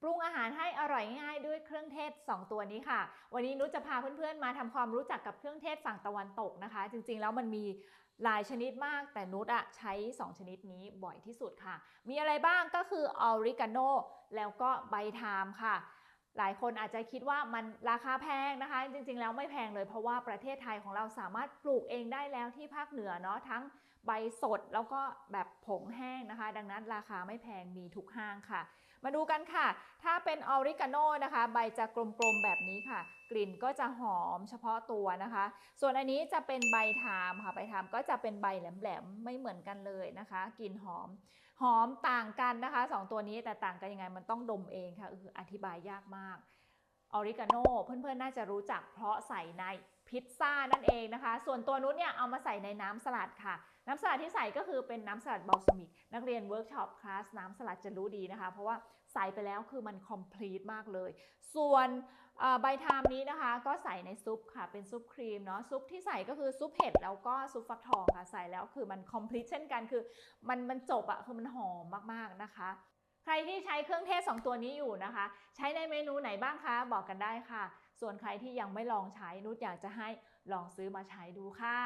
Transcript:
ปรุงอาหารให้อร่อยง่ายด้วยเครื่องเทศ 2 ตัวนี้ค่ะ วันนี้นุชจะพาเพื่อนๆ มาทำความรู้จักกับเครื่องเทศฝั่งตะวันตกนะคะ จริงๆ แล้วมันมีหลายชนิดมาก แต่นุชอะใช้ 2 ชนิดนี้บ่อยที่สุดค่ะ มีอะไรบ้างก็คือออริกาโนแล้วก็ใบไทม์ค่ะ หลายคนอาจจะคิดว่ามันราคาแพงนะคะ จริงๆ แล้วไม่แพงเลยเพราะว่าประเทศไทยของเราสามารถปลูกเองได้แล้วที่ภาคเหนือเนาะทั้งใบสดแล้วก็แบบผงแห้งนะคะ ดังนั้นราคาไม่แพงมีทุกห้างค่ะ มาดูกันค่ะ ถ้าเป็นออริกาโนนะคะ ใบจะกลมๆแบบนี้ค่ะ กลิ่นก็จะหอมเฉพาะตัวนะคะ ส่วนอันนี้จะเป็นใบทามค่ะใบทามก็จะเป็นใบแหลมๆไม่เหมือนกันเลยนะคะกลิ่นหอมหอมต่างกันนะคะสองตัวนี้แต่ต่างกันยังไงมันต้องดมเองค่ะออธิบายยากมาก ออริกาโนเพื่อนๆ น่าจะรู้จักเพราะใส่ในพิซซ่านั่นเองนะคะ ส่วนตัวนุ้นเนี่ยเอามาใส่ในน้ำสลัดค่ะ น้ำสลัดที่ใส่ก็คือเป็นน้ำสลัดบอลซมิก นักเรียนเวิร์กช็อปคลาสน้ำสลัดจะรู้ดีนะคะ เพราะว่าใส่ไปแล้วคือมันคอมพลีทมากเลย ส่วนใบทามนี้นะคะก็ใส่ในซุปค่ะ เป็นซุปครีมเนาะ ซุปที่ใส่ก็คือซุปเห็ดแล้วก็ซุปฟักทองค่ะ ใส่แล้วคือมันคอมพลีทเช่นกัน คือมันมันจบอะคือมันหอมมากๆนะคะ ใครที่ใช้เครื่องเทศ 2 ตัวนี้อยู่นะคะ ใช้ในเมนูไหนบ้างคะ บอกกันได้ค่ะ ส่วนใครที่ยังไม่ลองใช้นุชอยากจะให้ลองซื้อมาใช้ดูค่ะ